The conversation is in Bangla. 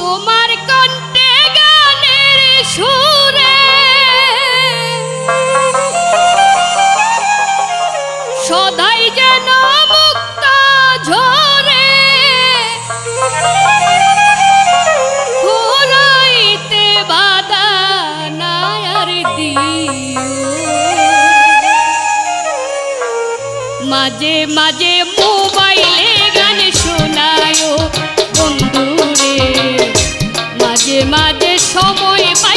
তোমার কণ্ঠে গানের সুরে। সদাই যেন মুক্ত ঝরে। মাঝে মাঝে মোবাইলে গান শোনায়। বন্ধুরে মাঝে মাঝে সময় পাইলে